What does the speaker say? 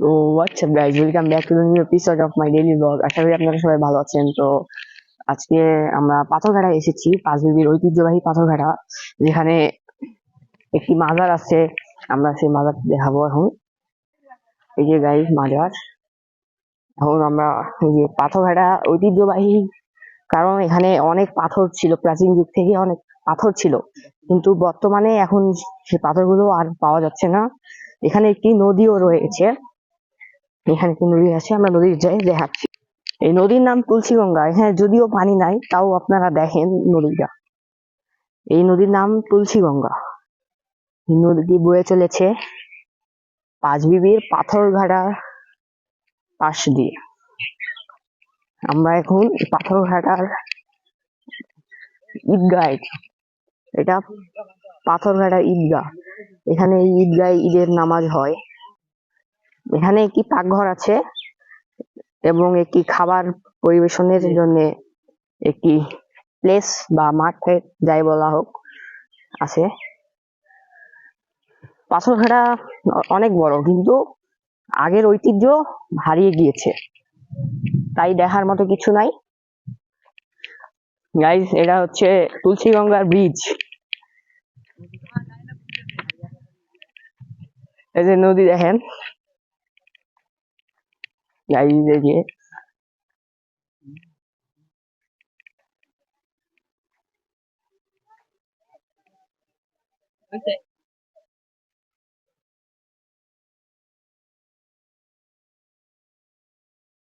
তো what's up guys welcome back to new episode of my daily blog আশা করি আপনারা সবাই ভালো আছেন। তো আজকে আমরা পাথরঘাটা এসেছি, পাঁচবিবির ঐতিহ্যবাহী পাথরঘাটা, যেখানে একটি মাজার আছে। আমরা সেই মাজার দেখাবো এখন। এই যে গাইজ মাজার। এখন আমরা এই যে পাথরঘাটা ঐতিহ্যবাহী, কারণ এখানে অনেক পাথর ছিল, প্রাচীন যুগ থেকে অনেক পাথর ছিল। কিন্তু বর্তমানে এখন সে পাথরগুলো আর পাওয়া যাচ্ছে না। এখানে একটি নদীও রয়েছে। এখানে একটি নদী আছে, আমরা নদীর যাই দেখাচ্ছি। এই নদীর নাম তুলসীগঙ্গা হ্যাঁ যদিও পানি নাই, তাও আপনারা দেখেন নদীটা। এই নদীর নাম তুলসীগঙ্গা। নদীটি বয়ে চলেছে পাঁচবিবির পাথরঘাটা পাশ দিয়ে। আমরা এখন পাথরঘাটার ঈদগাহ এটা। এটা পাথরঘাটা ঈদগাহ এখানে এই ঈদগায় ঈদের নামাজ হয়। এখানে একটি পাকঘর আছে এবং একটি খাবার পরিবেশনের জন্য একটি প্লেস বা মাঠে যাই বলা হোক আছে। পাথরঘাটা অনেক বড় কিন্তু আগের ঐতিহ্য হারিয়ে গিয়েছে। তাই দেখার মতো কিছু নাই। গাইজ এটা হচ্ছে তুলসীগঙ্গার ব্রিজ এই যে নদী দেখেন। গাইজ এই যে